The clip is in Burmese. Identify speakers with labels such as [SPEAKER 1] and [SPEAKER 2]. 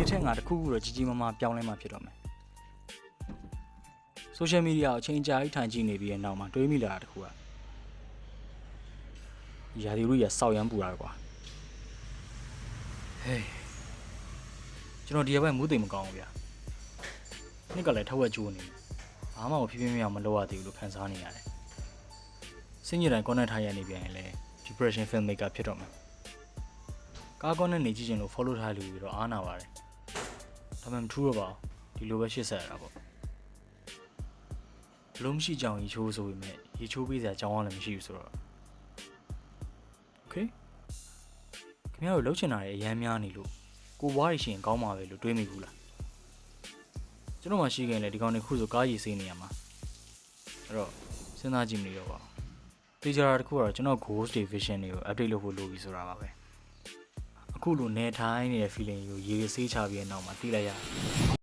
[SPEAKER 1] ငယ်ထက်ငါတစ်ခုခုတော့ကြီးကြီးမားမားပြောင်းလဲမှဖြစ်တော့မယ်ဆိုရှယ်မီဒီယာကိုအချိန်ကြာကြီးထိုင်ကြည့်နေပြီးတဲ့နောက်မှာတွေးမိလာတာတစ်ခုကရာဒီလူရစောက်ရမ်းပူတာကွာဟေးကျွန်တော်ဒီရက်ပိုင်းမူးသိမ်မကောင်းဘူးဗျာနှစ်ကလည်းထက်ဝက်ကျိုးနေတယ်ဘာမှမဖြစ်ဖြစ်မရမလုပ်ရသေးဘူးလို့ခံစားနေရတယ်စင်ကြီးတိုင်း connect ထားရနေပြန်ရင်လည်း depression filmmaker ဖြစ်တော့မှာကားကောနဲ့နေကြည့်ချင်လို့ follow ထားလူတွေတော့အားနာပါတယ် ဒါပေမဲ့မထူးတော့ပါဘူးဒီလိုပဲရှစ်ဆက်ရတာပေါ့ဘလုံးမရှိကြောင်ရေချိုးဆိုပေမဲ့ရေချိုးပေးစရာကြောင်းလည်းမရှိဘူးဆိုတော့ Okay ခင်ဗျားတို့လှုပ်ချင်တာတွေအများများနေလို့ကိုဘွားရရှင်ကောင်းပါပဲလို့တွေးမိဘူးလားကျွန်တော်မှရှိခင်လေဒီကောင်တွေခုဆိုကားရည်စေးနေရမှာအဲ့တော့စဉ်းစားကြည့်မနေတော့ပါဘူးတေချာတာတစ်ခုကတော့ကျွန်တော် ghost day vision တွေကို update လုပ်ဖို့လိုပြီဆိုတာပါပဲ အခုလိုနေထိုင်နေတဲ့ feeling ကိုရေဆေးချပြီးတဲ့နောက်မှာသိလိုက်ရတယ်